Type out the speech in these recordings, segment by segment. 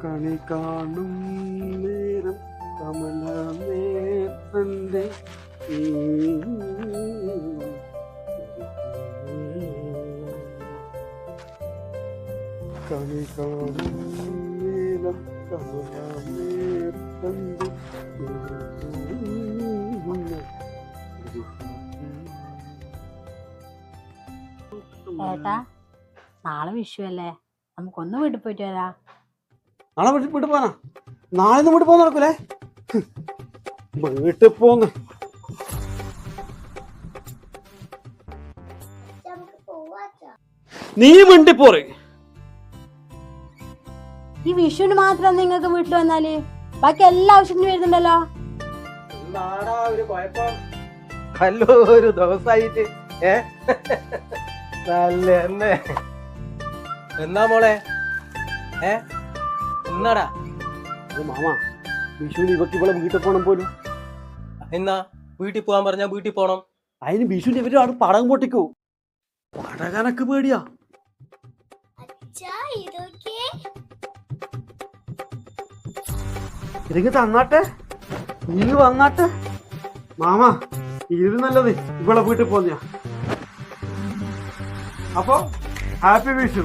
കണി കാണും നേരം കമല നേത്രന്റെ കണി കാണും നേരം കമല നേത്രന്റെ ഏട്ടാ നാളെ വിഷു അല്ലേ നമുക്കൊന്ന് വീട്ടിൽ പോയിട്ട് വരാം. നാളെ വീട്ടിൽ വീട്ടിൽ പോകാനാ നാളെ ഒന്നും വീട്ടിൽ പോകാൻ നടക്കൂലേ. വീട്ടിൽ പോന്ന്. നീ മിണ്ടി പോറ് ഈ വിഷുവിന് മാത്രം നിങ്ങൾക്ക് വീട്ടിൽ വന്നാൽ? ബാക്കി എല്ലാ ആവശ്യത്തിനും വരുന്നുണ്ടല്ലോ. നാടാ ഒരു ദിവസായിട്ട് ഏ? നല്ല എന്നാ മോളെ? ഏ? എന്നാടാ അത് മാമാ വിഷുവിന് ഇവക്ക് ഇവിടെ വീട്ടിൽ പോകണം പോലും. എന്നാ വീട്ടിൽ പോകാൻ പറഞ്ഞാ വീട്ടിൽ പോണം. അതിന് വിഷുവിന് ഇവർ അവിടെ പടകം പൊട്ടിക്കൂ? പടകാനൊക്കെ പേടിയാ. ഇതെങ്കിൽ തന്നാട്ടെ? നീ വന്നാട്ടെ? മാമാ ഇത് നല്ലത്. ഇവിടെ വീട്ടിൽ പോന്നെയാ അപ്പൊ ഹാപ്പി വിഷു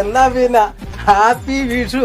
എന്നാ പിന്നെ? ഹാപ്പി വിഷു